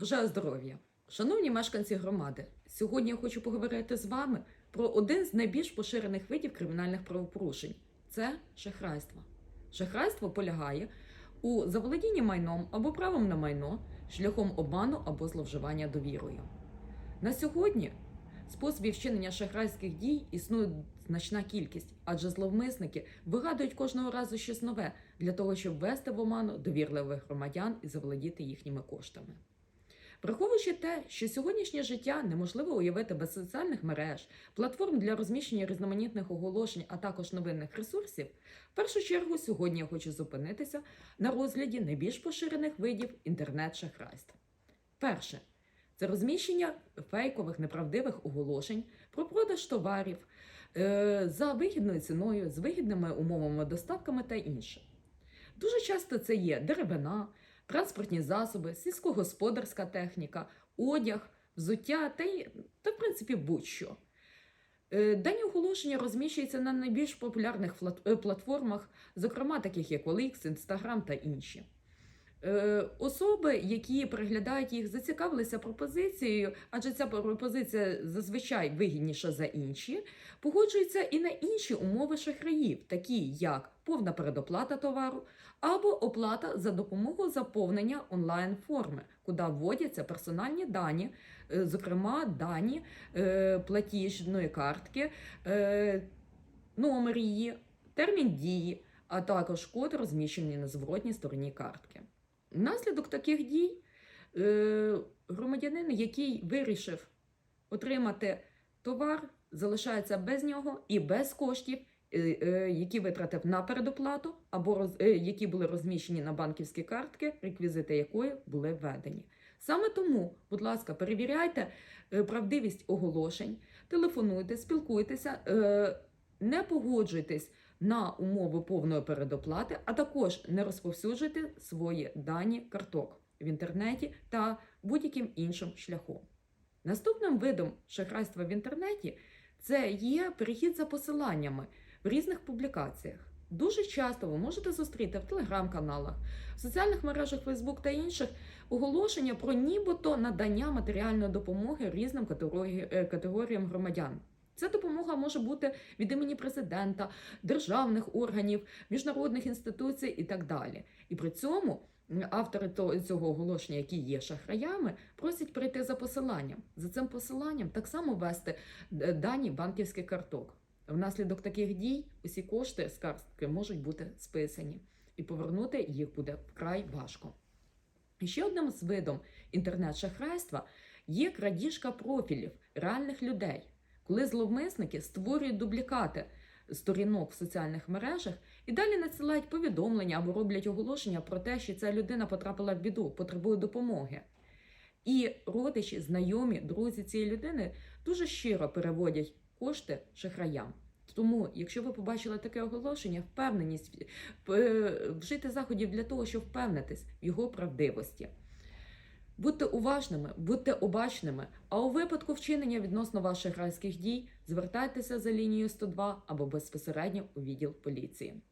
Бажаю здоров'я! Шановні мешканці громади, сьогодні я хочу поговорити з вами про один з найбільш поширених видів кримінальних правопорушень це шахрайство. Шахрайство полягає у заволодінні майном або правом на майно шляхом обману або зловживання довірою. На сьогодні способів вчинення шахрайських дій існує значна кількість, адже зловмисники вигадують кожного разу щось нове для того, щоб ввести в оману довірливих громадян і заволодіти їхніми коштами. Враховуючи те, що сьогоднішнє життя неможливо уявити без соціальних мереж, платформ для розміщення різноманітних оголошень, а також новинних ресурсів, в першу чергу сьогодні я хочу зупинитися на розгляді найбільш поширених видів інтернет-шахрайств. Перше це розміщення фейкових неправдивих оголошень про продаж товарів е, за вигідною ціною, з вигідними умовами доставками та інше. Дуже часто це є деревина, транспортні засоби, сільськогосподарська техніка, одяг, взуття та, й- та в принципі, будь-що. Е, Дані оголошення розміщуються на найбільш популярних е, платформах, зокрема таких як OLX, Instagram та інші. Е, Особи, які переглядають їх, зацікавилися пропозицією, адже ця пропозиція зазвичай вигідніша за інші, погоджуються і на інші умови шахраїв, такі як повна передоплата товару або оплата за допомогою заповнення онлайн-форми, куди вводяться персональні дані, е, зокрема дані е, платіжної картки, номер її, термін дії, а також код розміщений на зворотній стороні картки. Внаслідок таких дій е, громадянин, який вирішив отримати товар, залишається без нього і без коштів, е, е, які витратив на передоплату, або які були розміщені на банківські картки, реквізити якої були введені. Саме тому, будь ласка, перевіряйте правдивість оголошень, телефонуйте, спілкуйтеся, не погоджуйтесь на умови повної передоплати, а також не розповсюджуйте свої дані карток в інтернеті та будь-яким іншим шляхом. Наступним видом шахрайства в інтернеті це є перехід за посиланнями в різних публікаціях. Дуже часто ви можете зустріти в телеграм-каналах, в соціальних мережах Facebook та інших оголошення про нібито надання матеріальної допомоги різним е, категоріям громадян. Ця допомога може бути від імені президента, державних органів, міжнародних інституцій і так далі. І при цьому автори цього оголошення, які є шахраями, просять прийти за посиланням. За цим посиланням так само ввести е, дані банківських карток. Внаслідок таких дій усі кошти з картки можуть бути списані, і повернути їх буде вкрай важко. І ще одним з видом інтернет-шахрайства є крадіжка профілів реальних людей, коли зловмисники створюють дублікати сторінок в соціальних мережах і далі надсилають повідомлення або роблять оголошення про те, що ця людина потрапила в біду, потребує допомоги. І родичі, знайомі, друзі цієї людини дуже щиро переводять кошти шахраям. Тому, якщо ви побачили таке оголошення, впевненість е, вжити заходів для того, щоб впевнитись в його правдивості. Будьте уважними, будьте обачними, а у випадку вчинення відносно ваших райських дій звертайтеся за лінією 102 або безпосередньо у відділ поліції.